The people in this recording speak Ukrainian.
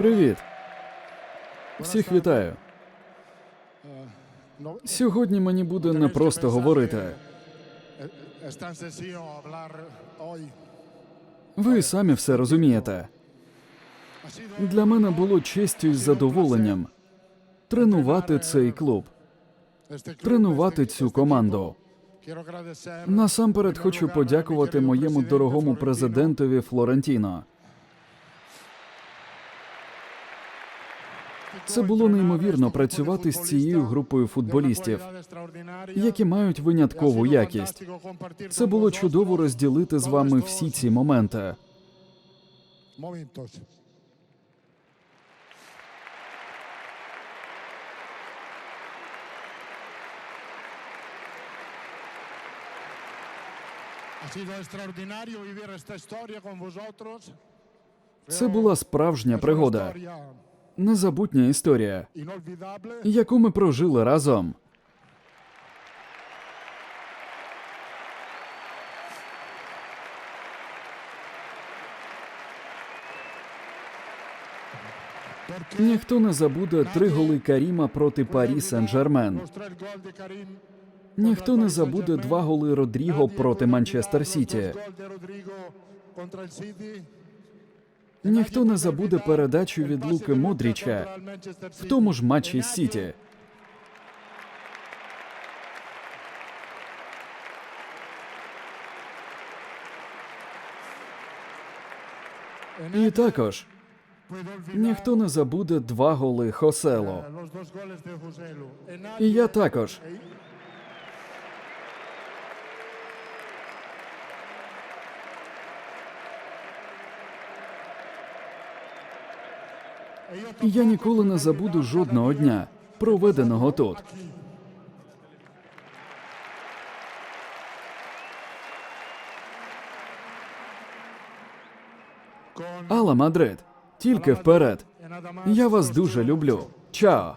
Привіт. Всіх вітаю. Сьогодні мені буде непросто говорити. Es tan sencillo hablar hoy. Ви самі все розумієте. Для мене було честю і задоволенням тренувати цей клуб, тренувати цю команду. Насамперед хочу подякувати моєму дорогому президентові Флорентіно. Це було неймовірно працювати з цією групою футболістів, які мають виняткову якість. Це було чудово розділити з вами всі ці моменти. Це була справжня пригода, незабутня історія, яку ми прожили разом. Ніхто не забуде три голи Каріма проти Парі Сен-Жермен. Ніхто не забуде два голи Родріго проти Манчестер Сіті. Ніхто не забуде передачу від Луки Модріча в тому ж матчі Сіті. І також ніхто не забуде два голи Хосело. І я також. Я ніколи не забуду жодного дня, проведеного тут. Алла Мадрид, тільки вперед. Я вас дуже люблю. Чао.